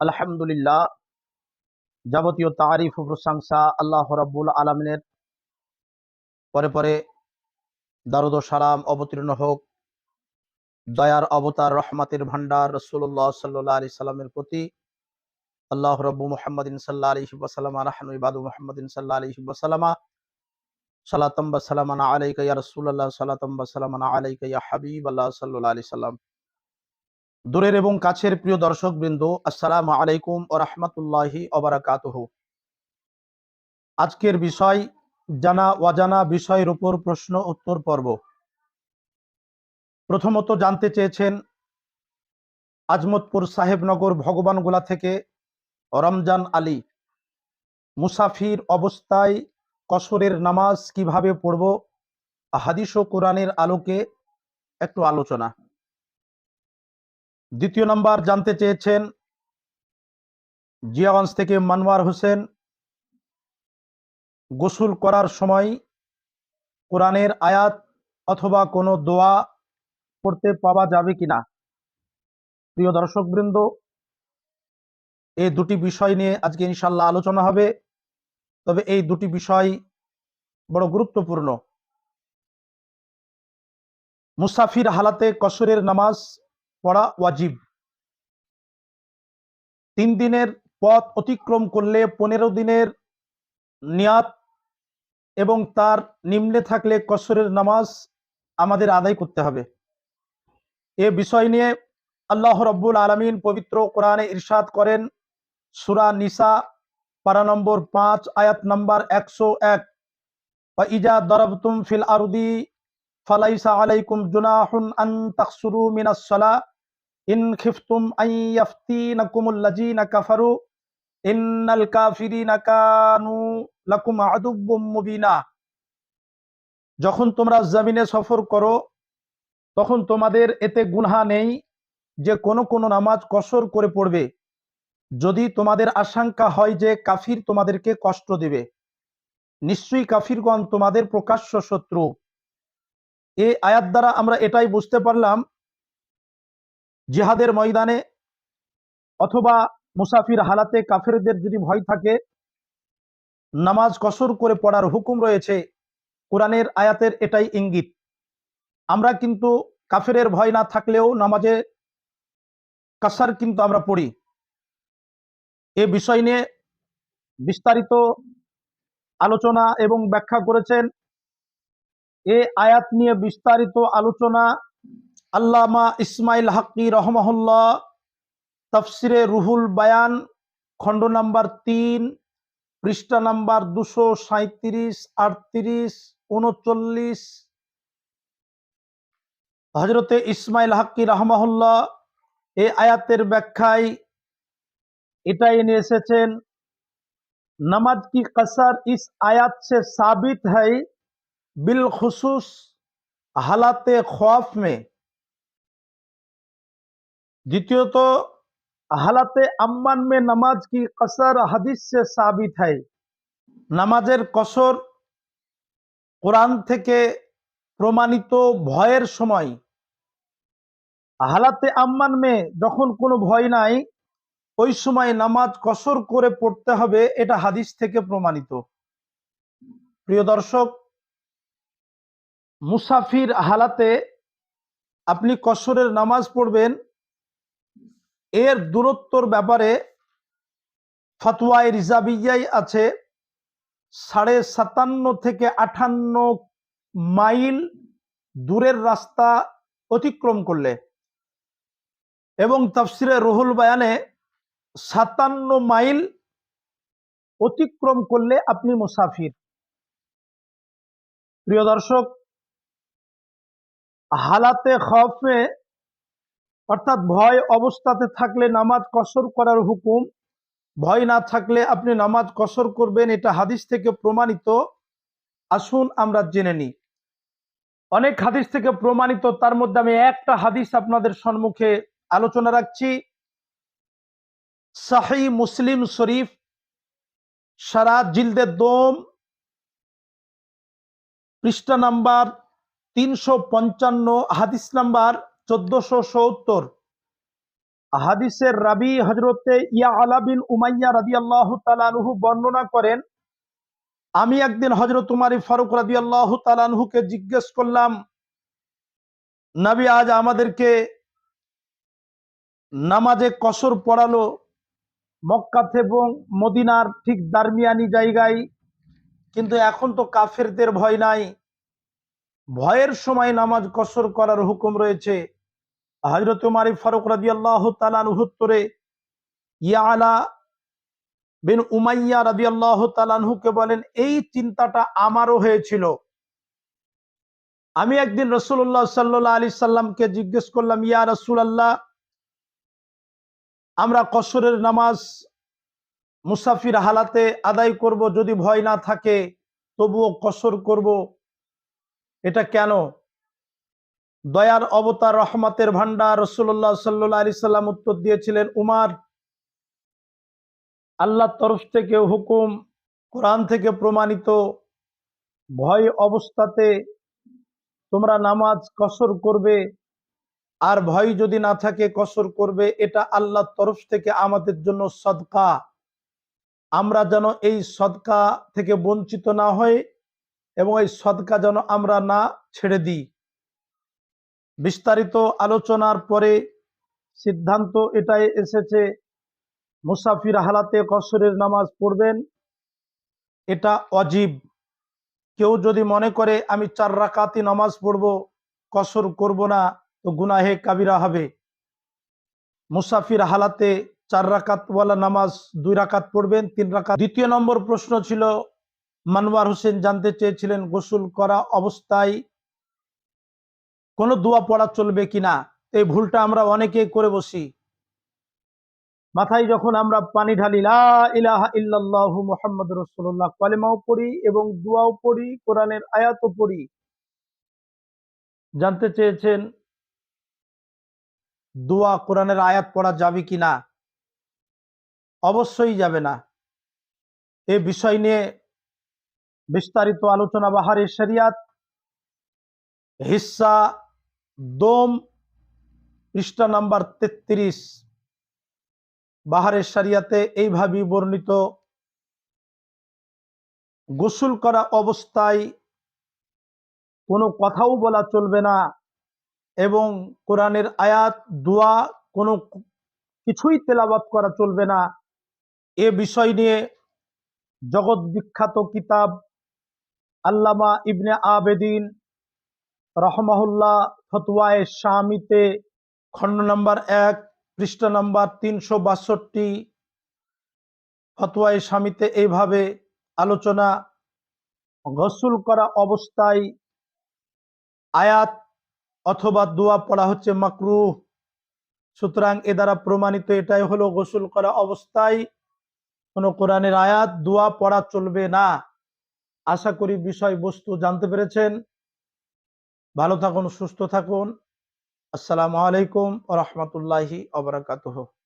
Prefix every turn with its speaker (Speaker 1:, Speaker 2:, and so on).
Speaker 1: আলহামদুলিল্লাহ, যাবতীয় তারিফ ও প্রশংসা আল্লাহ রাব্বুল আলমিনের। পরে পরে দারুদ সালাম অবতীর্ণ হোক, দয়ার অবতার, রহমাতের ভান্ডার রসুল্লাহ সাল্লাহ আলি সাল্লামের প্রতি। আল্লাহ রব্বু মোহাম্মদিন সাল্লাহ আলি সাল্লামা রাহানু ইবাদু মোহাম্মদিন সাল্লাহ আলি সাল্লামা সালাতম্বা সালামানা আলাইকা ইয়া রসুল্লাহ সালাতম্বা সালামানা আলাইকা ইয়া হাবিব আল্লাহ সাল্লাহ আলি সাল্লাম দূরের এবং কাছের প্রিয় দর্শক বৃন্দ আসসালামু আলাইকুম ও রহমতুল্লাহি অবরাকাতহ আজকের বিষয়, জানা অজানা বিষয়ের উপর প্রশ্ন উত্তর পর্ব। প্রথমত জানতে চেয়েছেন, আজমতপুর সাহেবনগর ভগবানগোলা থেকে রমজান আলী, মুসাফির অবস্থায় কসরের নামাজ কীভাবে পড়ব, হাদিস ও কোরআনের আলোকে একটু আলোচনা। দ্বিতীয় নাম্বার জানতে চেয়েছেন জিয়াগঞ্জ থেকে মানওয়ার হোসেন। গোসল করার সময় কোরআনের আয়াত অথবা কোনো দোয়া পড়তে পাওয়া যাবে কিনা? প্রিয় দর্শকবৃন্দ এই দুটি বিষয় নিয়ে আজকে ইনশাল্লাহ আলোচনা হবে। তবে এই দুটি বিষয় বড় গুরুত্বপূর্ণ। মুসাফির হালাতে কসরের নামাজ পড়া ওয়াজিব। তিন দিনের পথ অতিক্রম করলে পনেরো দিনের নিয়াত এবং তার নিম্নে থাকলে কসরের নামাজ আমাদের আদায় করতে হবে। এ বিষয় নিয়ে আল্লাহ রব্বুল আলমিন পবিত্র কোরআনে ইরশাদ করেন, সুরা নিসা, পারা নম্বর পাঁচ, আয়াত নম্বর একশো এক। ইজা দরবতুম ফিল আরুদি ফালাইসা আলাইকুম জুনাহুন আন তাকসুরু মিনাস সালা, ইন খিফতুম আন ইয়াফতিনাকুমুল্লাযিনা কাফারু, ইন্নাল কাফিরিনা কানু লাকুম আদুব্বুম মুবিনা। যখন তোমরা জমিনে সফর করো, তখন তোমাদের এতে গুনহা নেই যে কোনো কোনো নামাজ কসর করে পড়বে। যদি তোমাদের আশঙ্কা হয় যে কাফির তোমাদেরকে কষ্ট দেবে, নিশ্চয়ই কাফিরগণ তোমাদের প্রকাশ্য শত্রু। এই আয়াত দ্বারা আমরা এটাই বুঝতে পারলাম, জিহাদের ময়দানে অথবা মুসাফির হালাতে কাফেরদের যদি ভয় থাকে, নামাজ কসর করে পড়ার হুকুম রয়েছে, কোরআনের আয়াতের এটাই ইঙ্গিত। আমরা কিন্তু কাফেরের ভয় না থাকলেও নামাজে কাসার কিন্তু আমরা পড়ি। এ বিষয় নিয়ে বিস্তারিত আলোচনা এবং ব্যাখ্যা করেছেন এ আয়াত নিয়ে বিস্তারিত আলোচনা আল্লামা ইসমাইল হাকি রহমহল্লা তফসিরে রুহুল বায়ান, খণ্ড নাম্বার তিন, পৃষ্ঠা নাম্বার দুশো সাঁত্রিশ আটত্রিশ, উনচল্লিশ। হজরতে ইসমাইল হাকি রহমহল্লা এ আয়াতের ব্যাখ্যায় এটা এনে এসেছেন, নামাজ কি কাসার ইস আয়াত সে সাবিত হয় बिलखसूस हालात खौफ में দ্বিতীয়ত হালাতে আম্মান মে নামাজ কি কসর হাদিস সে সাবিত হয় নামাজের কসর কোরআন থেকে প্রমাণিত ভয়ের সময় হালাতে আম্মান মে যখন কোনো ভয় নাই ওই সময় নামাজ কসর করে পড়তে হবে এটা হাদিস থেকে প্রমাণিত প্রিয় দর্শক মুসাফির হালাতে আপনি কসরের নামাজ পড়বেন, এর দূরত্বর ব্যাপারে ফতোয়ায় রিজাবিয়াই আছে, সাড়ে সাতান্ন থেকে আটান্ন মাইল দূরের রাস্তা অতিক্রম করলে এবং তফসিরে রুহুল বায়ানে সাতান্ন মাইল অতিক্রম করলে আপনি মুসাফির। প্রিয় দর্শক হালাতে খফে, অর্থাৎ ভয় অবস্থাতে থাকলে নামাজ কসর করার হুকুম। ভয় না থাকলে আপনি নামাজ কসর করবেন, এটা হাদিস থেকে প্রমাণিত। আসুন আমরা জেনে নিই। অনেক হাদিস থেকে প্রমাণিত, তার মধ্যে আমি একটা হাদিস আপনাদের সম্মুখে আলোচনা রাখছি। সাহি মুসলিম শরীফ, সারা জিলদের দোম, পৃষ্ঠা নাম্বার তিনশো পঞ্চান্ন হাদিস নাম্বার চোদ্দশো সত্তর। হাদিসের রাবি হজরতে ইয়া আলা বিন উমাইয়া রাদি আল্লাহ তালানহু বর্ণনা করেন, আমি একদিন হজরত উমারি ফারুক রাদি আল্লাহ তালানহুকে জিজ্ঞেস করলাম, নবী, আজ আমাদেরকে নামাজে কসর পড়ালো মক্কাত এবং মদিনার ঠিক দারমিয়ানি জায়গায়, কিন্তু এখন তো কাফেরদের ভয় নাই। ভয়ের সময় নামাজ কসর করার হুকুম রয়েছে। হজরত উমারি ফারুক রাজি আল্লাহ তালানহুত্তরে ইয়ালা বিন উমাইয়া রাজি আল্লাহ তালানহুকে বলেন, এই চিন্তাটা আমারও হয়েছিল। আমি একদিন রসুল্লাহ সাল্লাহ আলি সাল্লামকে জিজ্ঞেস করলাম, ইয়া রসুল আল্লাহ আমরা কসরের নামাজ মুসাফির হালাতে আদায় করব যদি ভয় না থাকে, তবুও কসর করব। এটা কেন? দয়ার অবতার রহমতের ভান্ডার রসুল্লাহ সাল্লাহ আলি সাল্লাম উত্তর দিয়েছিলেন, উমার আল্লাহ তরফ থেকে হুকুম কোরআন থেকে প্রমাণিত। ভয় অবস্থাতে তোমরা নামাজ কসর করবে, আর ভয় যদি না থাকে কসর করবে, এটা আল্লাহর তরফ থেকে আমাদের জন্য সদকা। আমরা যেন এই সদকা থেকে বঞ্চিত না হয় এবং এই সদকা যেন আমরা না ছেড়ে দিই। বিস্তারিত আলোচনার পরে সিদ্ধান্ত এটাই এসেছে, মুসাফির হালাতে কসরের নামাজ পড়বেন, এটা অজীব। কেউ যদি মনে করে, আমি চার রাকাতি নামাজ পড়ব, কসর করব না, তো গুনাহে কাবিরা হবে। মুসাফির হালাতে চার রাকাতওয়ালা নামাজ দুই রাকাত পড়বেন, তিন রাকাত। দ্বিতীয় নম্বর প্রশ্ন ছিল মানওয়ার হোসেন জানতে চেয়েছিলেন, গোসল করা অবস্থায় কোনো দোয়া পড়া চলবে কিনা এই ভুলটা আমরা অনেকে করে বসি। মাথায় যখন আমরা পানি ঢালি, লা ইলাহা ইল্লাল্লাহ মুহাম্মদ রসুল্লাহ কলেমাও পড়ি এবং দোয়াও পড়ি, কোরআনের আয়াতও পড়ি। জানতে চেয়েছেন, দোয়া কোরআনের আয়াত পড়া যাবে কিনা অবশ্যই যাবে না। এ বিষয় নিয়ে বিস্তারিত আলোচনা বাহারে শরিয়াত হিস্সা দোম পৃষ্ঠা নাম্বার তেত্রিশ। বাহারের সারিয়াতে এইভাবেই বর্ণিত, গোসল করা অবস্থায় কোনো কথাও বলা চলবে না এবং কোরআনের আয়াত, দোয়া কোনো কিছুই তেলাবাত করা চলবে না। এ বিষয় নিয়ে জগৎ বিখ্যাত কিতাব আল্লামা ইবনে আবেদিন রহমাহুল্লাহ ফতোয়ায় শামিতে, খণ্ড নম্বর এক, পৃষ্ঠা নম্বর তিনশো বাষট্টি, ফতোয়ায় স্বামীতে এইভাবে আলোচনা গসুল করা অবস্থায় আয়াত অথবা দোয়া পড়া হচ্ছে মাকরু সুতরাং এ দ্বারা প্রমাণিত এটাই হলো গোসল করা অবস্থায় কোনো কোরআনের আয়াত, দোয়া পড়া চলবে না। আশা করি বিষয়বস্তু জানতে পেরেছেন। ভালো থাকুন সুস্থ থাকুন। আসসালামু আলাইকুম রহমতুল্লাহি অবরাকাতহ